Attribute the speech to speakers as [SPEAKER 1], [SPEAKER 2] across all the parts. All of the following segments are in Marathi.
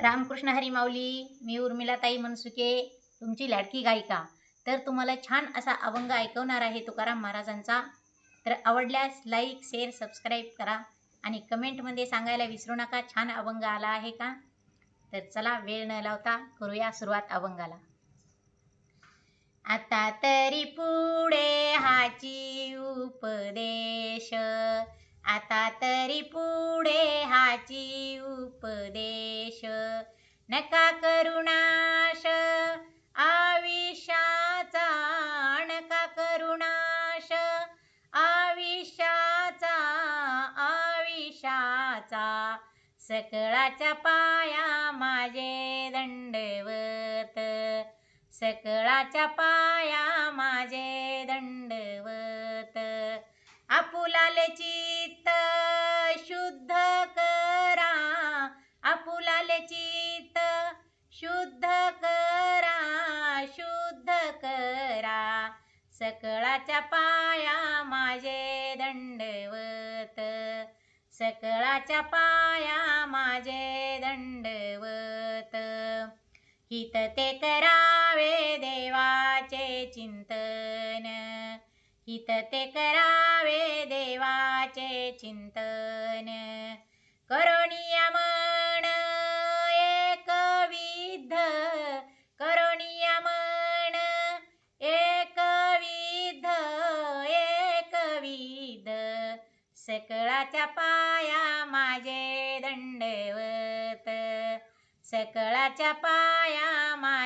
[SPEAKER 1] रामकृष्ण हरी माऊली मी उर्मिलाताई मनसुके तुमची लाडकी गायिका. तर तुम्हाला छान असा अभंग ऐकवणार आहे तुकाराम महाराजांचा. तर आवडल्यास लाईक शेअर सबस्क्राईब करा आणि कमेंटमध्ये सांगायला विसरू नका छान अभंग आला आहे का? तर चला वेळ न लावता करूया सुरुवात अभंगाला आता तरी पुढे हाची उपदेश आता तरी पुढे हाची उपदेश. नका करुणाश आविषाचा नका करुणाश आविषाचा आविषाचा सकळाच्या पाया माझे दंडवत सकळाच्या पाया माझे दंडवत. आपुलाले चित्त शुद्ध करा. आपुलाले चित्त शुद्ध करा शुद्ध करा. सकळाच्या पाया माझे दंडवत. सकळाच्या पाया माझे दंडवत. हित ते करावे देवाचे चिंतन. हित ते करावे देवाचे चिंतन. करोणीय मन एक विध करोनिया मन एक विध एक विध सकळाच्या पाया माझे दंडवत. सकळाच्या पाया माझे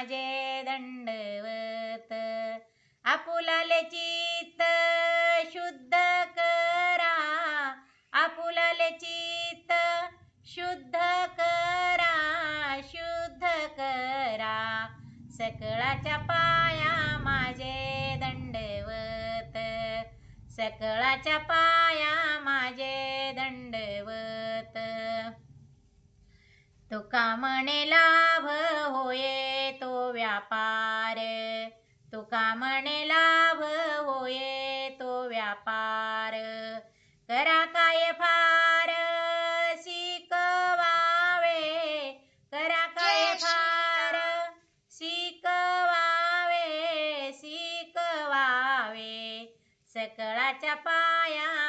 [SPEAKER 1] सकळाच्या पाया माझे दंडवत. सकळाच्या पाया माझे दंडवत. तुका म्हणे लाभ होये तो व्यापार. तुका म्हणे लाभ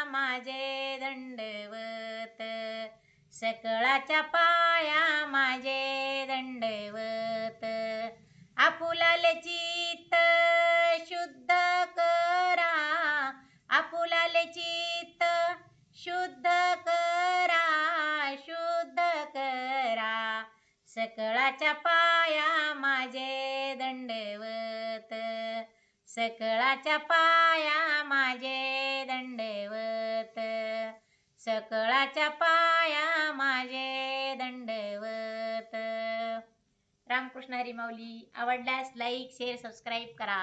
[SPEAKER 1] माझे दंडवत. सकळाच्या पाया माझे दंडवत. आपुलाले चित्त शुद्ध करा. आपुलाले चित्त शुद्ध करा. शुद्ध करा. सकळाच्या पाया माझे दंडवत. सकळाच्या पाया माझे दंडवत सकळाच्या पाया माझे दंडवत रामकृष्ण हरी माऊली आवडल्यास लाईक शेअर सबस्क्राईब करा.